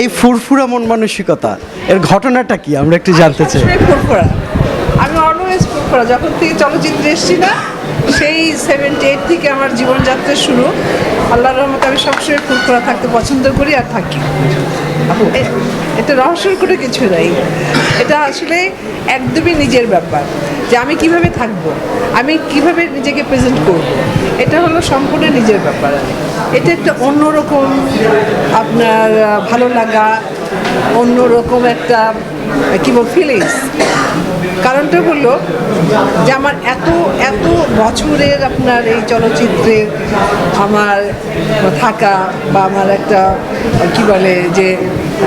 এই ফুরফুরা মন মানসিকতা, এর ঘটনাটা কি? আমরা একটু জানতে চাই। আমি অলওয়েজ ফুরফুরা। যখন থেকে চলচ্চিত্রে এসেছি না, সেই সেভেন্টি এইট থেকে আমার জীবনযাত্রা শুরু। আল্লাহর রহমতে আমি সবসময় ফুরফুরা থাকতে পছন্দ করি আর থাকি। এটা রহস্যের করে কিছু নাই। এটা আসলে একদমই নিজের ব্যাপার। যে আমি কীভাবে থাকব? আমি কীভাবে নিজেকে প্রেজেন্ট করব? এটা হলো সম্পূর্ণ নিজের ব্যাপার। এটা একটা অন্যরকম আপনার ভালো লাগা, অন্যরকম একটা, কি বল ফিলিংস কারণটা হলো যে আমার এত এত বছরের আপনার এই চলচ্চিত্রে আমার থাকা বা আমার একটা, কি বলে, যে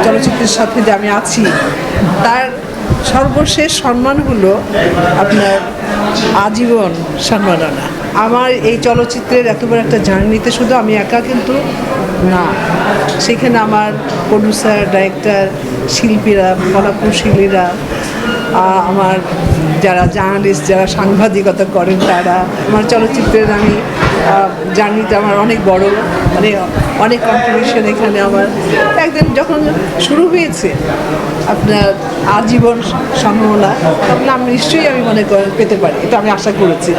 চলচ্চিত্রের সাথে যে আমি আছি, তার সর্বশেষ সম্মান হলো আপনার আজীবন সম্মাননা আমার এই চলচ্চিত্রের এতবার একটা জার্নিতে শুধু আমি একা কিন্তু না। সেখানে আমার প্রডিউসার ডাইরেক্টর শিল্পীরা, কলাকুশলীরা আমার যারা জার্নালিস্ট, যারা সাংবাদিকতা করেন তারা, আমার চলচ্চিত্রের আমি জার্নিটা আমার অনেক বড়। মানে অনেক কন্ট্রিবিউশন এখানে আমার। একদিন যখন শুরু হয়েছে আপনার আজীবন সম্ভাবনা, তখন আমি নিশ্চয়ই আমি মনে পেতে পারি। এটা আমি আশা করেছি।